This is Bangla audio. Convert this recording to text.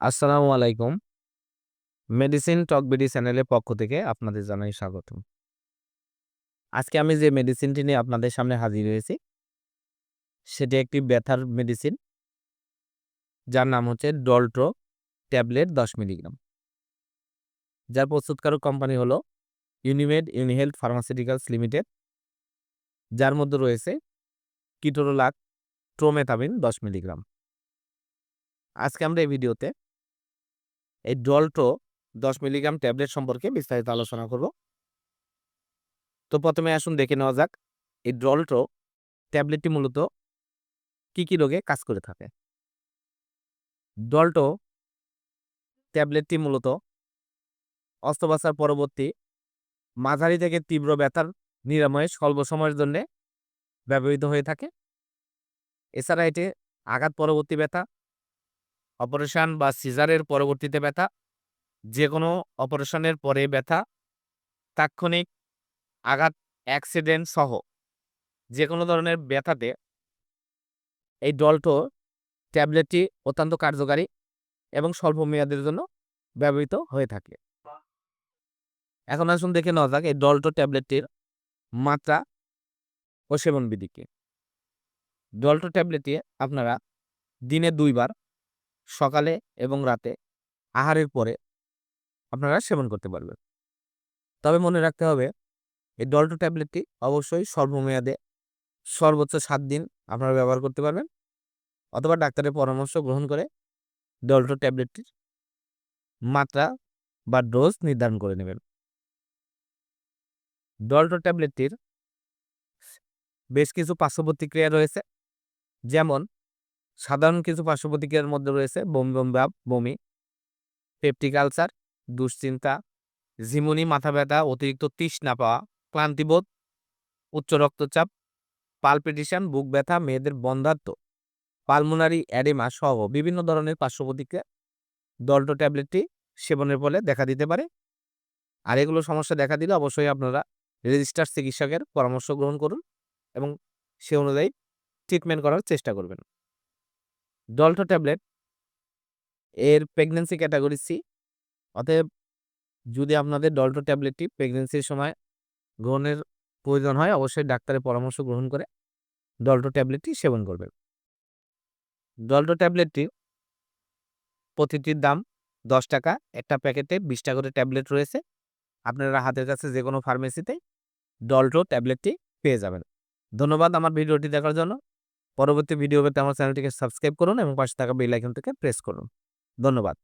আসসালামু আলাইকুম। মেডিসিন টক বিডি চ্যানেলের পক্ষ থেকে আপনাদের জানাই স্বাগতম। আজকে আমি যে মেডিসিনটি নিয়ে আপনাদের সামনে হাজির হয়েছি, সেটি একটি ব্যথার মেডিসিন। যার নাম হচ্ছে ডলট্রো ট্যাবলেট ১০ মিলিগ্রাম। যার প্রস্তুতকারক কোম্পানি হলো ইউনিমেড ইউনিহেলথ ফার্মাসিউটিক্যালস লিমিটেড। যার মধ্যে রয়েছে কিটোরোলাক ট্রোমেথামিন ১০ মিলিগ্রাম। আজকে আমরা এই ভিডিওতে এই ডলট্রো ১০ মিলিগ্রাম ট্যাবলেট সম্পর্কে বিস্তারিত আলোচনা করব। তো প্রথমে আসুন দেখে নেওয়া যাক এই ডলট্রো ট্যাবলেটটি মূলত কি, কি রোগে কাজ করে থাকে? ডলটো ট্যাবলেটটি মূলত অস্ত্রোপচার পরবর্তী মাঝারি থেকে তীব্র ব্যথার নিরাময়ে স্বল্প সময়ের জন্যে ব্যবহৃত হয়ে থাকে। এছাড়া এটি আঘাত পরবর্তী ব্যথা, অপারেশন বা সিজারের পরবর্তীতে ব্যথা, যে কোনো অপারেশনের পরে ব্যথা, তাৎক্ষণিক আঘাত, অ্যাক্সিডেন্ট সহ যে কোনো ধরনের ব্যথাতে এই ডলটো ট্যাবলেটটি অত্যন্ত কার্যকারী এবং স্বল্প মেয়াদের জন্য ব্যবহৃত হয়ে থাকে। এখন আসুন দেখে নেওয়া যাক এই ডলটো ট্যাবলেটটির মাত্রা ও সেবনবিধি কি? ডলটো ট্যাবলেটটি আপনারা দিনে ২ বার সকালে এবং রাতে আহারের পরে আপনারা সেবন করতে পারবেন। তবে মনে রাখতে হবে, এই ডলটো ট্যাবলেটটি অবশ্যই সর্বমেয়াদে সর্বোচ্চ সাত দিন আপনারা ব্যবহার করতে পারবেন অথবা ডাক্তারের পরামর্শ গ্রহণ করে ডলটো ট্যাবলেটটির মাত্রা বা ডোজ নির্ধারণ করে নেবেন। ডলটো ট্যাবলেটটির বেশ কিছু পার্শ্ব প্রতিক্রিয়া রয়েছে। যেমন সাধারণ কিছু পার্শ্ব প্রতিক্রিয়ার মধ্যে রয়েছে বমি, বমি ভাব, বমি, পেপটিক আলসার, দুশ্চিন্তা, ঝিমুনি, মাথা ব্যথা, অতিরিক্ত তৃষ্ণা পাওয়া, ক্লান্তিবোধ, উচ্চ রক্তচাপ, পালপিটেশন, বুক ব্যথা, মেয়েদের বন্ধ্যাত্ব, পালমোনারি অ্যাডেমা সহ বিভিন্ন ধরনের পার্শ্ব প্রতিক্রিয়া ডলটো ট্যাবলেটটি সেবনের ফলে দেখা দিতে পারে। আর এগুলো সমস্যা দেখা দিলে অবশ্যই আপনারা রেজিস্টার্ড চিকিৎসকের পরামর্শ গ্রহণ করুন এবং সে অনুযায়ী ট্রিটমেন্ট করার চেষ্টা করবেন। ডলটো ট্যাবলেট এর প্রেগনেন্সি ক্যাটাগরি সি অতএব যদি আপনাদের ডলটো ট্যাবলেটটি প্রেগনেন্সির সময় গ্রহণের প্রয়োজন হয়, অবশ্যই ডাক্তারের পরামর্শ গ্রহণ করে ডলটো ট্যাবলেটটি সেবন করবেন। ডলটো ট্যাবলেটটি প্রতিটির দাম দশ টাকা, একটা প্যাকেটে বিশটা করে ট্যাবলেট রয়েছে। আপনারা হাতের কাছে যে কোনো ফার্মেসিতে ডলটো ট্যাবলেটটি পেয়ে যাবেন। ধন্যবাদ আমার ভিডিওটি দেখার জন্য। পরবর্তী ভিডিও পেতে আমার চ্যানেলটিকে সাবস্ক্রাইব করুন এবং পাশে থাকা বেল আইকনটিকে প্রেস করুন। ধন্যবাদ।